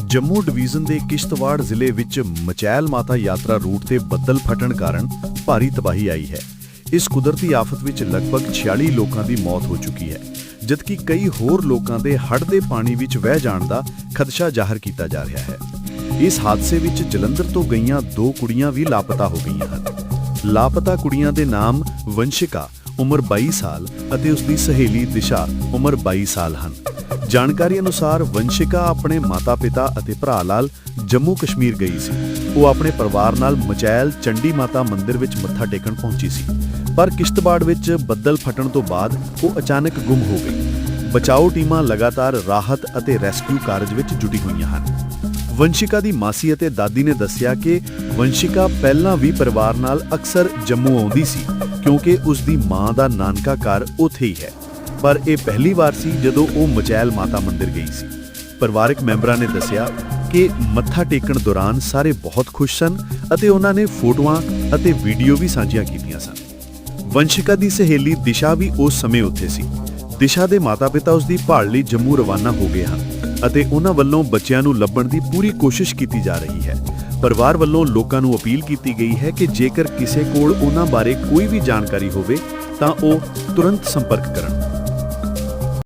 Jammu division ਦੇ ਕਿਸ਼ਤਵਾੜ ਜ਼ਿਲ੍ਹੇ ਵਿੱਚ ਮਚੈਲ ਮਾਤਾ ਯਾਤਰਾ ਰੂਟ ਤੇ ਬੱਦਲ ਫਟਣ ਕਾਰਨ ਭਾਰੀ ਤਬਾਹੀ ਆਈ ਹੈ। ਇਸ ਕੁਦਰਤੀ ਆਫਤ ਵਿੱਚ ਲਗਭਗ 46 ਲੋਕਾਂ ਦੀ ਮੌਤ ਹੋ ਚੁੱਕੀ ਹੈ, ਜਦਕਿ ਕਈ ਹੋਰ ਲੋਕਾਂ ਦੇ ਹੜ੍ਹ ਦੇ ਪਾਣੀ ਵਿੱਚ ਵਹਿ ਜਾਣ ਦਾ ਖਦਸ਼ਾ ਜ਼ਾਹਰ ਕੀਤਾ ਜਾ ਰਿਹਾ ਹੈ। ਇਸ ਹਾਦਸੇ ਵਿੱਚ ਜਲੰਧਰ ਤੋਂ ਗਈਆਂ ਦੋ ਕੁੜੀਆਂ ਵੀ ਲਾਪਤਾ ਹੋ ਗਈਆਂ ਹਨ। ਲਾਪਤਾ ਕੁੜੀਆਂ ਦੇ ਨਾਮ ਵੰਸ਼ਿਕਾ ਉਮਰ 22 ਸਾਲ ਅਤੇ ਉਸ ਦੀ ਸਹੇਲੀ ਦਿਸ਼ਾ ਉਮਰ 22 ਸਾਲ ਹਨ। ਜਾਣਕਾਰੀ ਅਨੁਸਾਰ ਵੰਸ਼ਿਕਾ ਆਪਣੇ ਮਾਤਾ-ਪਿਤਾ ਅਤੇ ਭਰਾ ਨਾਲ ਜੰਮੂ ਕਸ਼ਮੀਰ ਗਈ ਸੀ। ਉਹ ਆਪਣੇ ਪਰਿਵਾਰ ਨਾਲ ਮਚੈਲ ਚੰਡੀ ਮਾਤਾ ਮੰਦਿਰ ਵਿੱਚ ਮੱਥਾ ਟੇਕਣ ਪਹੁੰਚੀ ਸੀ। ਪਰ ਕਿਸ਼ਤਵਾੜ ਵਿੱਚ ਬੱਦਲ ਫਟਣ ਤੋਂ ਬਾਅਦ ਉਹ ਅਚਾਨਕ ਗੁੰਮ ਹੋ ਗਈ। ਬਚਾਓ ਟੀਮਾਂ ਲਗਾਤਾਰ ਰਾਹਤ ਅਤੇ ਰੈਸਕਿਊ ਕਾਰਜ ਵਿੱਚ ਜੁਟੀ ਹੋਈਆਂ ਹਨ। ਵੰਸ਼ਿਕਾ ਦੀ ਮਾਸੀ ਅਤੇ ਦਾਦੀ ਨੇ ਦੱਸਿਆ ਕਿ ਵੰਸ਼ਿਕਾ ਪਹਿਲਾਂ ਵੀ ਪਰਿਵਾਰ ਨਾਲ ਅਕਸਰ ਜੰਮੂ ਆਉਂਦੀ ਸੀ। ਕਿਉਂਕਿ ਉਸ ਦੀ ਮਾਂ ਦਾ ਨਾਨਕਾ ਘਰ ਉੱਥੇ ਹੀ ਹੈ। ਪਰ ਇਹ ਪਹਿਲੀ ਵਾਰ ਸੀ ਜਦੋਂ ਉਹ ਮਚੈਲ ਮਾਤਾ ਮੰਦਿਰ ਗਈ ਸੀ। ਪਰਿਵਾਰਕ ਮੈਂਬਰਾਂ ਨੇ ਦੱਸਿਆ ਕਿ ਮੱਥਾ ਟੇਕਣ ਦੌਰਾਨ ਸਾਰੇ ਬਹੁਤ ਖੁਸ਼ ਸਨ ਅਤੇ ਉਹਨਾਂ ਨੇ ਫੋਟੋਆਂ ਅਤੇ ਵੀਡੀਓ ਵੀ ਸਾਂਝੀਆਂ ਕੀਤੀਆਂ ਸਨ। ਵੰਸ਼ਿਕਾ ਦੀ ਸਹੇਲੀ ਦਿਸ਼ਾ ਵੀ ਉਸ ਸਮੇਂ ਉੱਥੇ ਸੀ। ਦਿਸ਼ਾ ਦੇ ਮਾਤਾ-ਪਿਤਾ ਉਸ ਦੀ ਭਾਲ ਲਈ ਜੰਮੂ ਰਵਾਨਾ ਹੋ ਗਏ ਹਨ ਅਤੇ ਉਹਨਾਂ ਵੱਲੋਂ ਬੱਚਿਆਂ ਨੂੰ ਲੱਭਣ ਦੀ ਪੂਰੀ ਕੋਸ਼ਿਸ਼ ਕੀਤੀ ਜਾ ਰਹੀ ਹੈ। ਪਰਿਵਾਰ ਵੱਲੋਂ ਲੋਕਾਂ ਨੂੰ ਅਪੀਲ ਕੀਤੀ ਗਈ ਹੈ ਕਿ ਜੇਕਰ ਕਿਸੇ ਕੋਲ ਉਹਨਾਂ ਬਾਰੇ ਕੋਈ ਵੀ ਜਾਣਕਾਰੀ ਹੋਵੇ, ਤਾਂ ਉਹ ਤੁਰੰਤ ਸੰਪਰਕ ਕਰਨ।